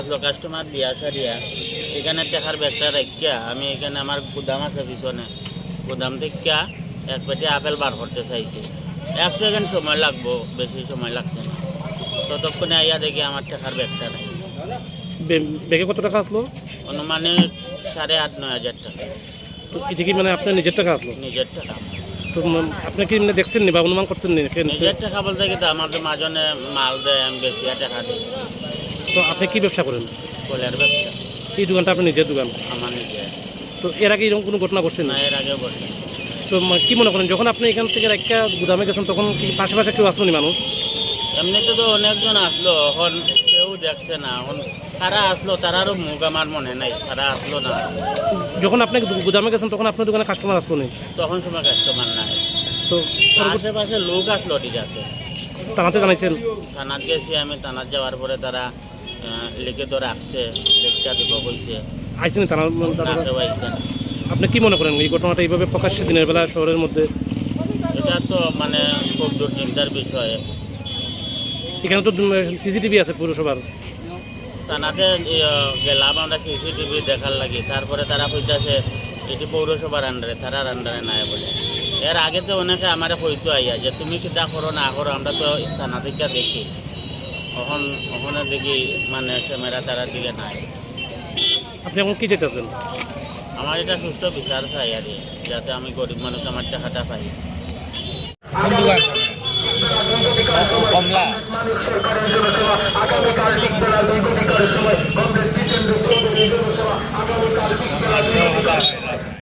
আসলো কাস্টমার দিয়া সারিয়া এখানে টেকার ব্যাগটা রাখিয়া আমি এখানে আমার গুদাম আছে পিছনে। গুদাম থেকে এক পেটি আপেল বার করতে চাইছি। এক সেকেন্ড সময় লাগবো বেশি সময় লাগছে না। ততক্ষণে আইয়া দেখি আমার টেকার ব্যাগটা নাই। ব্যাগে কত টাকা আসলো? অনুমানিক সাড়ে আট নয় হাজার টাকা। তো এটা কি মানে আপনার নিজের টাকা আসলো? নিজের টাকা। তো আপনি কি মানে দেখছেন নি বা অনুমান করছেন নি নিজের টাকা বলতে আমার তো মাজনে মাল দেয় আমি বেশি টাকা দিই। তো আপনি কি ব্যবসা করেন? কোলের ব্যবসা। এই দোকানটা আপনি নিজের দোকান? আমার নিজের। তো এর আগে এরকম কোনো ঘটনা করছেন না এর আগেও তো কি মনে করেন যখন আপনি এখান থেকে একটা গুদামে গেছেন তখন কি পাশে পাশে কেউ আসলো মানুষ? এমনিতে তো অনেকজন আসলো এখন কেউ দেখছে না। এখন তারা আসলো তারারও মুখ আমার মনে নাই তারা আসলো না। যখন আপনি গুদামে গেছেন তখন আপনার দোকানে কাস্টমার আসলো নি তখন সময় কাস্টমার নাই। তো আশেপাশে লোক আসলো ঠিক আছে। থানাতে জানাইছেন? থানাত গেছি আমি থানাত যাওয়ার পরে তারা আহ, লিখিত রাখছে লেখা দিব কইছে আইছেন। আপনি কি মনে করেন এই ঘটনাটা এইভাবে প্রকাশ্যে দিনের বেলা শহরের মধ্যে? এটা তো মানে খুব দুশ্চিন্তার বিষয়। এখানে তো সিসিটিভি আছে পৌরসভার। থানাতে গেলাম আমরা সিসিটিভি দেখার লাগি। তারপরে তারা কইতাছে এটি পৌরসভার আন্ডারে তারার আন্ডারে নাই বলে। এর আগে তো অনেকে আমার কইতো আইয়া যে তুমি কিতা করো না করো আমরা তো থানা থেকে দেখি। ওখান ওখানে দেখি মানে ক্যামেরা তারার দিকে নাই। আপনি এখন কি যেতেছেন আমার এটা সুস্থ বিচার চাই আর যাতে আমি গরিব মানুষ আমার টাকাটা পাই। কমলা।